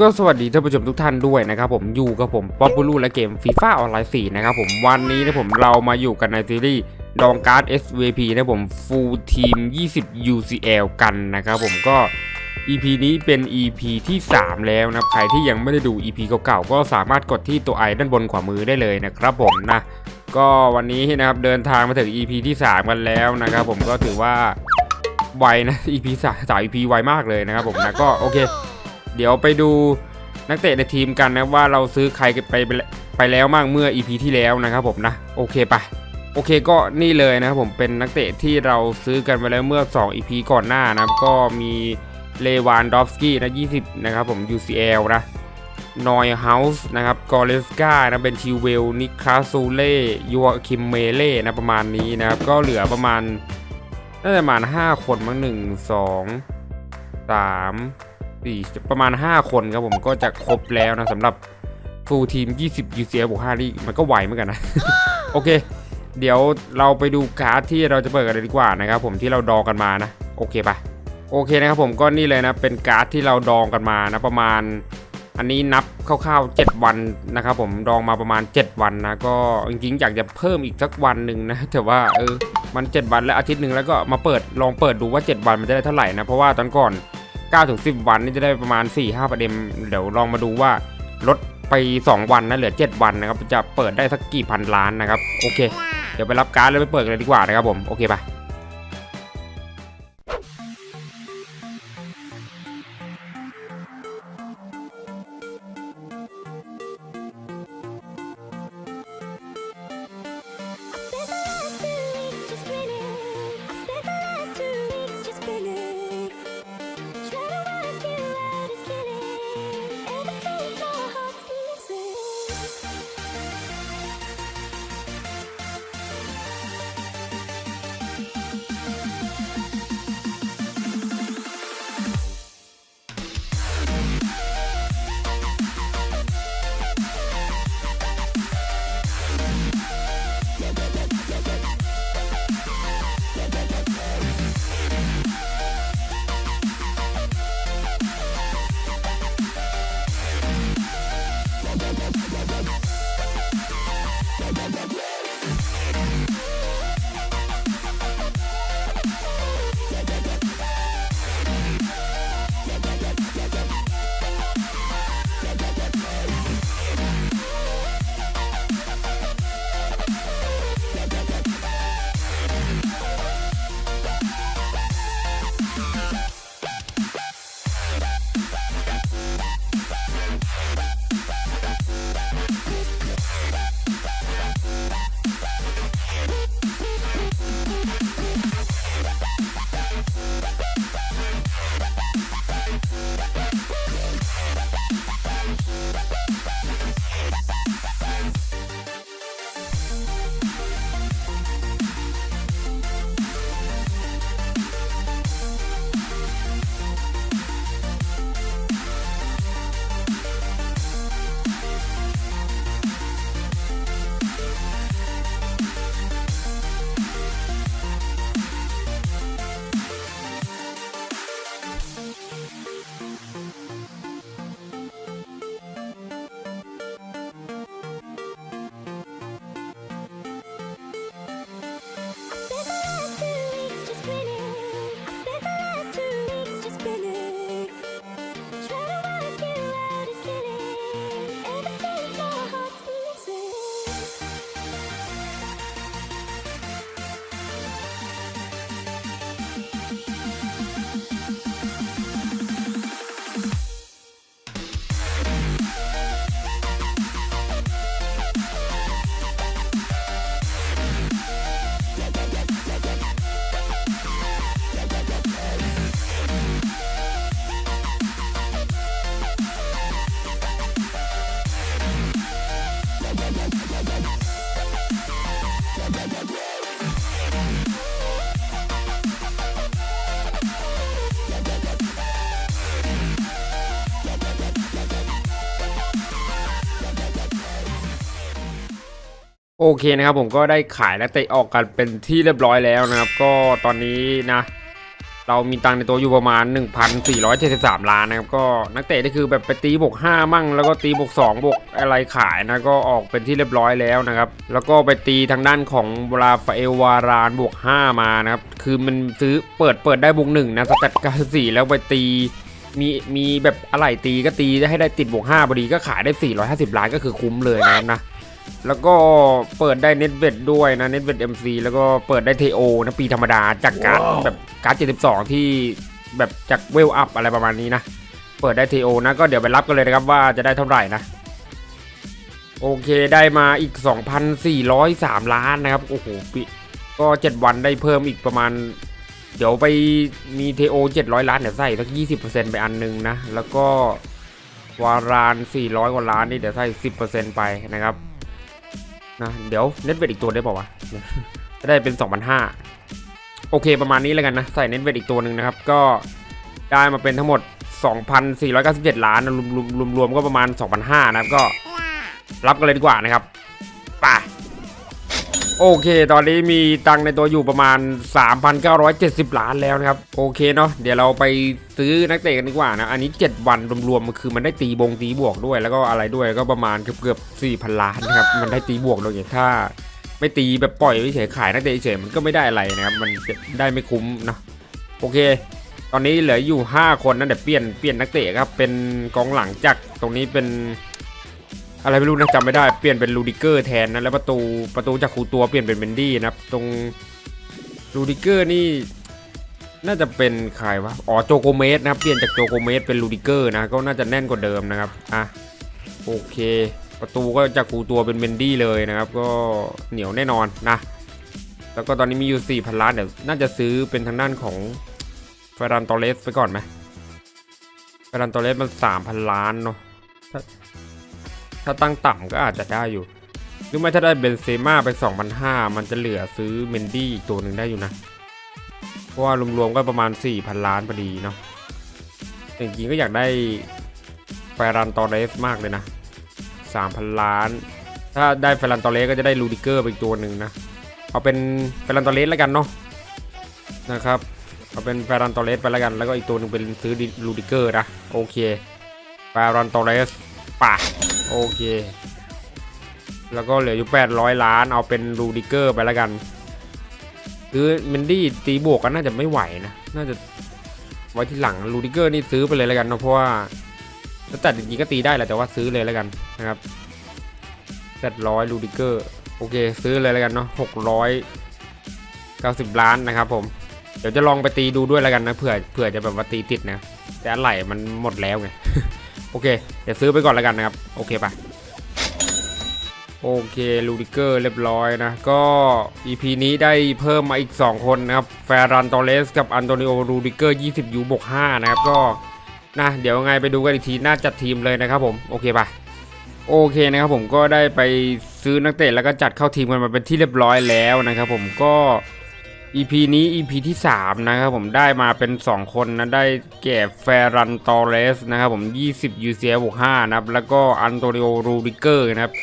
ก็สวัสดีท่านผู้ชมทุกท่านด้วยนะครับผมอยู่กับผมป๊อปปูลูและเกมฟีฟ่าออนไลน์4นะครับผมวันนี้นะผมเรามาอยู่กันในซีรีส์ดองการ์ด SVP นะผม Full Team 20 UCL กันนะครับผมก็ EP นี้เป็น EP ที่ 3 แล้วนะใครที่ยังไม่ได้ดู EP เก่าๆก็สามารถกดที่ตัวไอด้านบนขวามือได้เลยนะครับผมนะก็วันนี้นะครับเดินทางมาถึง EP ที่ 3 กันแล้วนะครับผมก็ถือว่าไวนะ EP สามสาม EP ไวมากเลยนะครับผมนะก็โอเค เดี๋ยวไปดูนักเตะในทีมกันนะว่าเราซื้อใครไปไปไปแล้วมากเมื่อ EP ที่แล้วนะครับผมนะโอเคปะโอเคก็นี่เลยนะครับผมเป็นนักเตะที่เราซื้อกันไปแล้วเมื่อ 2 EP ก่อนหน้านะครับก็มีเลวานดอฟสกี้นะ20 นะครับผม UCL นะนอยเฮาส์นะครับกอเลสกานะเป็นชิวเวล นิคาซูเล่ยูอคิมเมเล่นะประมาณนี้นะครับ ก็เหลือประมาณน่าจะประมาณ 5 คนมั้ง1 2 3สี่ ประมาณ 5 คนครับผมก็จะครบแล้วนะสำหรับฟูลทีม 20 UCL บวก5นี่มันก็ไหวเหมือนกันนะ โอเค เดี๋ยวเราไปดูการ์ดที่เราจะเปิดกันเลยดีกว่านะครับผมที่เราดองกันมานะ โอเคปะโอเคนะครับผมก็นี่เลยนะ เป็นการ์ดที่เราดองกันมานะประมาณ อันนี้นับคร่าวๆ 7 วันนะครับผมดองมาประมาณ 7 วันนะก็จริงๆอยากจะเพิ่มอีกสักวันหนึ่งนะแต่ว่าเออมัน 7 วันและอาทิตย์หนึ่งแล้วก็มาเปิดลองเปิดดูว่า 7 วันมันจะได้เท่าไหร่นะเพราะว่าตอนก่อน 9ถึง10 วันนี่จะได้ประมาณ 4-5ประเด็นเดี๋ยวลองมาดูว่าลดไป 2 วันนะเหลือ 7 วันนะครับ จะเปิดได้สักกี่พันล้านนะครับ โอเค เดี๋ยวไปรับการ์ดแล้วไปเปิดกันเลยดีกว่านะครับผม โอเคป โอเคนะครับผมก็ได้ขายนักเตะออกกันเป็นที่เรียบร้อยแล้วนะครับ ก็ตอนนี้นะ เรามีตังในตัวอยู่ประมาณ 1,473 ล้านนะครับ ก็นักเตะนี่คือแบบไปตีบวก5มั่ง แล้วก็ตีบวก2บวกอะไรขายนะก็ออกเป็นที่เรียบร้อยแล้วนะครับ แล้วก็ไปตีทางด้านของบราฟาเอลวารานบวก 5 มานะครับ คือมันซื้อเปิดเปิดได้บวกหนึ่งนะสแตท94แล้วไปตีมีมีแบบอะไรตีก็ตีให้ได้ติดบวก5พอดีก็ขายได้ 450 ล้านก็คือคุ้มเลยนะครับนะ แล้วก็เปิดได้เน็ตเวดด้วยนะเน็ตเวดเอ็มซีแล้วก็เปิดได้เทโอนะปีธรรมดาจากการ์ดแบบการ์ด72 ที่แบบจากเวลอัพอะไรประมาณนี้นะ เปิดได้เทโอนะก็เดี๋ยวไปรับกันเลยนะครับว่าจะได้เท่าไหร่นะโอเคได้มาอีก 2,403 ล้านนะครับ โอ้โหปีก็ 7 วันได้เพิ่มอีกประมาณ เดี๋ยวไปมีเทโอ700 ล้านเดี๋ยวใส่สัก 20%ไปอันหนึงนะ แล้วก็วาราน 400 กว่าล้านนี่เดี๋ยวใส่ 10%ไปนะครับ นะเดี๋ยวเน็ตเวทอีกตัวได้ป่าวะจะได้เป็น 2,500 โอเคประมาณนี้แล้วกันนะ ใส่เน็ตเวทอีกตัวหนึ่งนะครับ ก็ได้มาเป็นทั้งหมด 2,497 ล้านรวมรวมรวมรวมก็ประมาณ 2,500 นะครับ ก็รับกันเลยดีกว่านะครับไป่ะ โอเค ตอนนี้มีตังในตัวอยู่ประมาณ 3,970 ล้านแล้วนะครับ โอเคเนาะเดี๋ยวเราไปซื้อนักเตะกันดีกว่านะ อันนี้ 7 วันรวมๆมันคือมันได้ตีบงตีบวกด้วย แล้วก็อะไรด้วยก็ประมาณเกือบเกือบ4,000 ล้านนะครับ มันได้ตีบวกเลยอย่างถ้าไม่ตีแบบปล่อยไว้เฉยขายนักเตะเฉยมันก็ไม่ได้อะไรนะครับ มันได้ไม่คุ้มนะโอเค ตอนนี้เหลืออยู่ 5 คนนะเดี๋ยวเปลี่ยนเปลี่ยนนักเตะครับเป็นกองหลังจากตรงนี้เป็น อะไรไม่รู้นะจำไม่ได้เปลี่ยนเป็นลูดิเกอร์แทนนะแล้วประตูประตูจากคูตัวเปลี่ยนเป็นเบนดี้นะครับตรงลูดิเกอร์นี่น่าจะเป็นใครวะอ๋อโจโกเมสนะครับเปลี่ยนจากโจโกเมสเป็นลูดิเกอร์นะก็น่าจะแน่นกว่าเดิมนะครับอะโอเค ประตูก็จากคูตัวเป็นเบนดี้เลยนะครับ ก็เหนียวแน่นอนนะ แล้วก็ตอนนี้มีอยู่4พันล้านเดี๋ยวน่าจะซื้อเป็นทางด้านของเฟรันตอเลสไปก่อนไหมเฟรันตอเลสมัน3,000 ล้านเนาะ ถ้าตั้งต่ำก็อาจจะได้อยู่ หรือไม่ถ้าได้เบนเซม่าไป 2,500 มันจะเหลือซื้อเมนดี้อีกตัวหนึ่งได้อยู่นะ เพราะว่ารวมๆก็ประมาณ 4,000 ล้านพอดีเนาะจริงๆก็อยากได้ไฟรันตอเรสมากเลยนะ 3,000 ล้าน ถ้าได้ไฟรันตอเรสก็จะได้ลูดิเกอร์ไปอีกตัวหนึ่งนะ เอาเป็นไฟรันตอเรสแล้วกันเนาะนะครับเอาเป็นไฟรันตอเรสไปแล้วกัน แล้วก็อีกตัวหนึ่งเป็นซื้อลูดิเกอร์นะ โอเคไฟรันตอเรส ป่ะ โอเค แล้วก็เหลืออยู่ 800 ล้านเอาเป็นรูดิเกอร์ไปแล้วกันคือเมนดี้ตีบวกก็น่าจะไม่ไหวนะ น่าจะไว้ที่หลังรูดิเกอร์นี่ซื้อไปเลยแล้วกันเนอะเพราะว่าถ้าตัดจริงก็ตีได้แหละแต่ว่าซื้อเลยแล้วกันนะครับ800รูดิเกอร์โอเค ซื้อเลยแล้วกันเนาะ690ล้านนะครับผมเดี๋ยวจะลองไปตีดูด้วยแล้วกันนะเผื่อเผื่อจะแบบว่าตีติดนะแต่อะไหล่มันหมดแล้วไง โอเค เดี๋ยวซื้อไปก่อนแล้วกันนะครับ โอเคปะโอเคลูดิเกอร์เรียบร้อยนะ ก็ EP นี้ได้เพิ่มมาอีก 2 คนนะครับ แฟรันตอเลสกับอันโตนิโอลูดิเกอร์ 20 ยูบวก 5 นะครับ ก็นะเดี๋ยวไงไปดูกันอีกที น่าจัดทีมเลยนะครับผม โอเคปะโอเคนะครับผมก็ได้ไปซื้อนักเตะแล้วก็จัดเข้าทีมกันมาเป็นที่เรียบร้อยแล้วนะครับผมก็ EP นี้ EP ที่ 3 นะครับผมได้มาเป็น 2 คนนะ ได้แก่แฟรันตอเรสนะครับผม 20 UCL บวก5นะครับ แล้วก็อันโตนิโอรูดิเกอร์นะครับ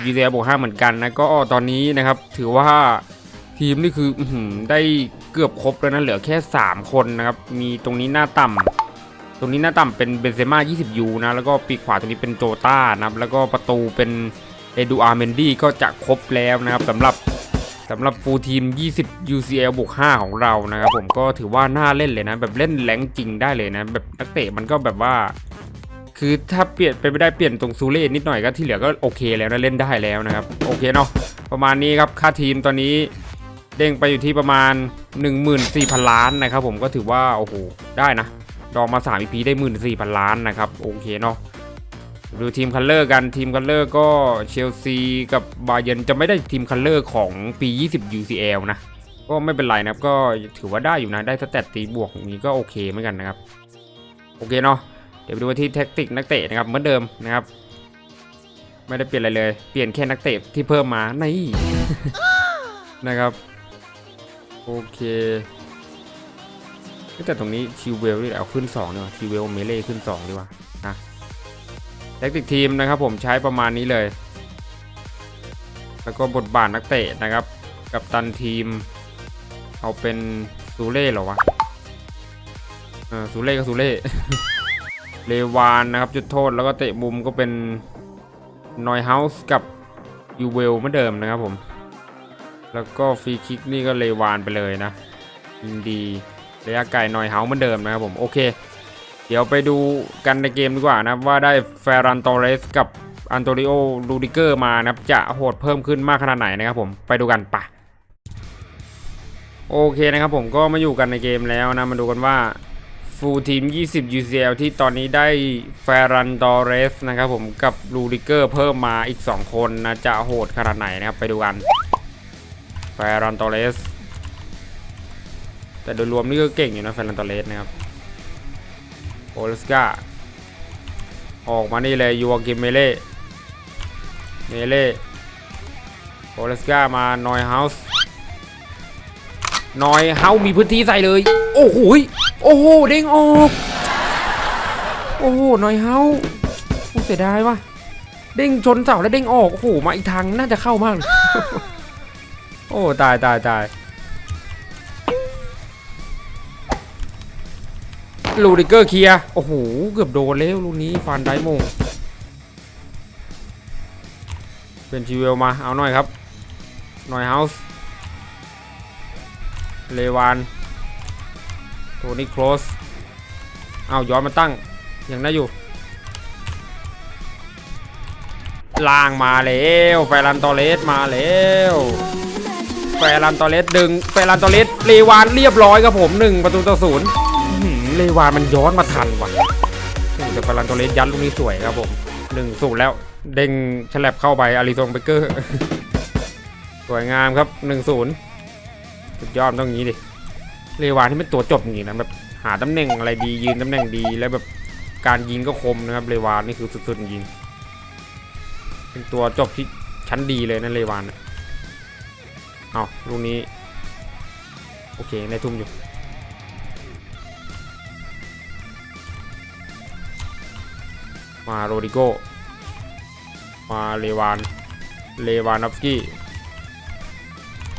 20 UCL บวก5เหมือนกันนะ ก็ตอนนี้นะครับ ถือว่าทีมนี่คืออได้เกือบครบแล้วนะ เหลือแค่ 3 คนนะครับ มีตรงนี้หน้าต่ำตรงนี้หน้าต่ำเป็นเบนเซม่า 20 U นะ แล้วก็ปีกขวาตรงนี้เป็นโจต้านะครับ แล้วก็ประตูเป็นเอดูอาร์เมนดี้ก็จะครบแล้วนะครับสำหรับ สำหรับฟูลทีม 20 UCL บวก 5 ของเรานะครับผมก็ถือว่าน่าเล่นเลยนะ แบบเล่นแรงจริงได้เลยนะ แบบนักเตะมันก็แบบว่า คือถ้าเปลี่ยนไปไม่ได้เปลี่ยนตรงซูเล่นิดหน่อยก็ที่เหลือก็โอเคแล้วนะเล่นได้แล้วนะครับโอเคเนาะประมาณนี้ครับค่าทีมตอนนี้เด้งไปอยู่ที่ประมาณ 14,000 ล้านนะครับผมก็ถือว่าโอ้โหได้นะดองมา3 EP ได้ 14,000 ล้านนะครับโอเคเนาะ ดูทีมคัลเลอร์กันทีมคัลเลอร์ก็เชลซีกับบาเยนจะไม่ได้ทีมคัลเลอร์ของปี 20 UCL นะ ก็ไม่เป็นไรนะครับก็ถือว่าได้อยู่นะ ได้สแตตตีบวกอย่างนี้ก็โอเคเหมือนกันนะครับ โอเคเนาะเดี๋ยวไปดูที่แท็กติกนักเตะนะครับเหมือนเดิมนะครับ ไม่ได้เปลี่ยนอะไรเลย เปลี่ยนแค่นักเตะที่เพิ่มมาในนะครับโอเคแต่ตรงนี้ชิวเวลนี่เอาขึ้น2ดีกว่าชิวเวลเมเล่ขึ้น2ดีกว่านะ ท็กติกทีมนะครับผมใช้ประมาณนี้เลย แล้วก็บทบาทนักเตะนะครับ กับตันทีม เอาเป็นซูเล่หรอวะเออซูเล่ก็ซูเล่เลวานนะครับจุดโทษแล้วก็เตะมุมก็เป็นนอยเฮาส์กับยูเวลเหมือนเดิมนะครับผม แล้วก็ฟรีคิกนี่ก็เลวานไปเลยนะยิงดีระยะไกลนอยเฮาส์เหมือนเดิมนะครับผมโอเค เดี๋ยวไปดูกันในเกมดีกว่านะว่าได้เฟรันตอเรสกับอันโตริโอลูดิเกอร์มานะครับจะโหดเพิ่มขึ้นมากขนาดไหนนะครับผมไปดูกันปะโอเคนะครับผมก็มาอยู่กันในเกมแล้วนะมาดูกันว่าฟูลทีม 20 UCL ที่ตอนนี้ได้เฟรันตอเรสนะครับผมกับลูดิเกอร์เพิ่มมาอีก 2 คนนะจะโหดขนาดไหนนะครับไปดูกันเฟรันตอเรสแต่โดยรวมนี่ก็เก่งอยู่นะเฟรันตอเรสนะครับ โอลสกาออกมานี่เลยยูวากิมเมเล่ เมเล่ โอลสกามานอยเฮาส์นอยเฮามีพื้นที่ใส่เลย โอ้โหโอ้โห เด้งออก โอ้โหนอยเฮาโอ้เสียดายว่ะ เด้งชนเสาแล้วเด้งออก โอ้โห มาอีกทางน่าจะเข้ามากเลยโอ้ ตายตายตาย ลูดิเกอร์เคลียโอ้โห เกือบโดนแล้วลูกนี้ฟันได้มง เป็นชีเวลมา เอาหน่อยครับ หน่อยเฮาส์เลวานโทนี่โคลสเอาย้อนมาตั้ง ยังได้อยู่ล่างมาแล้วแฟรันตอเลสมาแล้วแฟรันตอเลสดึงแฟรันตอเลสเลวานเรียบร้อยครับผมหนึ่งประตูต่อศูนย์ เลวานมันย้อนมาทันว่ะโอ้แต่ฟารันโตเลสยัดลูกนี้สวยครับผมหนึ่งสูตรแล้วเด้งฉลับเข้าไปอาริซงเบเกอร์สวยงามครับหนึ่งศูนย์สุดยอดต้องงี้ดิเลวานที่เป็นตัวจบจริงๆนะแบบหาตำแหน่งอะไรดียืนตำแหน่งดีแล้วแบบการยิงก็คมนะครับเลวานนี่คือสุดๆจริงเป็นตัวจบที่ชั้นดีเลยนะเลวานเอาลูกนี้ โอเคในทุ่มอยู่ มาโรดิโก มาเลวาน เลวานอฟสกี้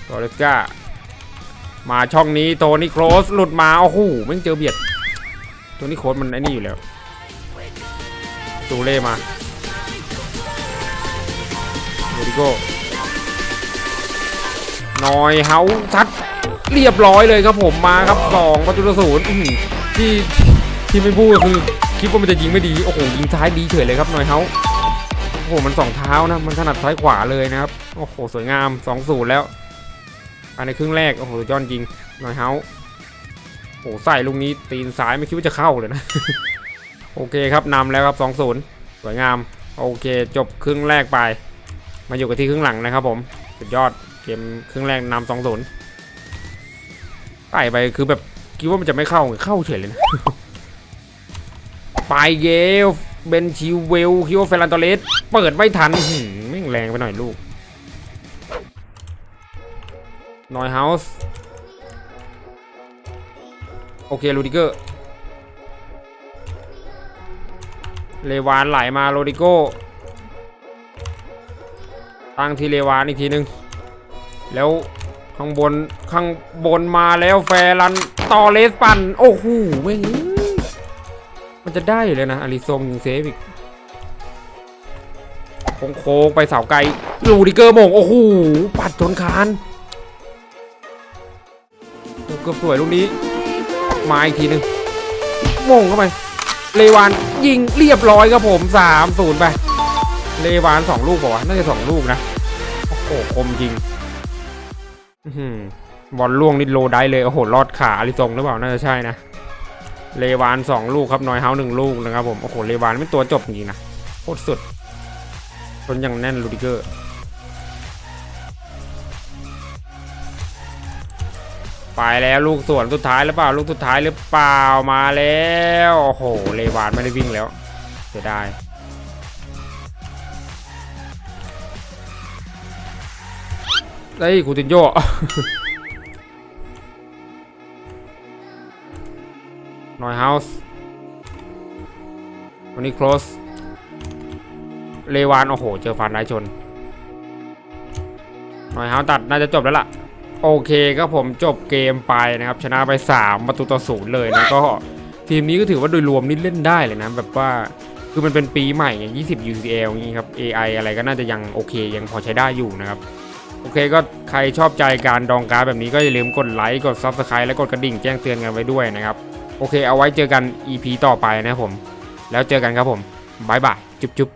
โตเรสกามาช่องนี้โทนี่โครสหลุดมาโอ้โหแม่เจอเบียดโทนี่โครสมันไอ้นี่อยู่แล้วตูเล่มาโรดิโกนอยเฮาซัดเรียบร้อยเลยครับผมมาครับสองประตูศูนย์ที่ที่ไม่พูดก็คือ คิดว่ามันจะยิงไม่ดี โอ้โห ยิงซ้ายดีเฉยเลยครับนอยเฮาโอ้โห มันสองเท้านะ มันถนัดซ้ายขวาเลยนะครับ โอ้โห สวยงาม2อศูนย์แล้วภายในครึ่งแรก โอ้โหยอดจริงนอยเฮาโอ้โห ใส่ลูกนี้ตีนซ้ายไม่คิดว่าจะเข้าเลยนะ โอเคครับนำแล้วครับ2อศูนย์สวยงาม โอเค จบครึ่งแรกไป มาอยู่กันที่ครึ่งหลังนะครับผม สุดยอด เกมครึ่งแรกนำสองศูนย์ไต่ไปคือแบบคิดว่ามันจะไม่เข้าเข้าเฉยเลยนะ ไปเกลเบนชิวเวลคิโอเฟรันโตเลสเปิดไม่ทันหืมแม่งแรงไปหน่อยลูกนอยเฮาส์โอเคลูดิเกอร์เลวานไหลมาโรดิโก้ตั้งทีเลวานอีกทีนึง แล้วข้างบนข้างบนมาแล้วแฟรันตอเลสปั่นโอ้โหแม่ง จะได้อยู่เลยนะอาริซงยิงเซฟอีกโค้งไปเสาไกลลูดิเกอร์โมงโอ้โหปัดชนคานเกือบสวยลูกนี้ มาอีกทีหนึ่งโมงเข้าไป เลวานยิงเรียบร้อยครับผมสามศูนย์ไป เลวานสองลูกป่าวะน่าจะสองลูกนะ โอ้โหคมจริงบอลล่วงนิดโลได้เลย โอ้โห รอดขาอาริซงหรือเปล่า น่าจะใช่นะ เลวานสองลูกครับนอยเฮาหนึ่งลูกนะครับผมโอ้โหเลวานเป็นตัวจบจริงนะโคตรสุดชนอย่างแน่นลูดิเกอร์ไปแล้วลูกส่วนสุดท้ายหรือเปล่าลูกสุดท้ายหรือเปล่ามาแล้วโอ้โหเลวานไม่ได้วิ่งแล้วเสียดายเฮ้ยคูตินโย นอยเฮาส์วันนี้ close เลวาน โอ้โห เจอฟันได้ชนหน่อยเฮาตัดน่าจะจบแล้วล่ะ โอเคก็ผมจบเกมไปนะครับ ชนะไป 3 ประตูต่อศูนย์เลยนะก็ทีมนี้ก็ถือว่าโดยรวมนี่เล่นได้เลยนะ แบบว่าคือมันเป็นปีใหม่ไง20 UCL อย่างนี้ครับ AI อะไรก็น่าจะยังโอเค ยังพอใช้ได้อยู่นะครับ โอเคก็ใครชอบใจการดองการ์ดแบบนี้ก็อย่าลืมกดไลค์กด Subscribe และกดกระดิ่งแจ้งเตือนกันไว้ด้วยนะครับ โอเคเอาไว้เจอกัน EP ต่อไปนะผม แล้วเจอกันครับผมบายบายจุ๊บจุ๊บ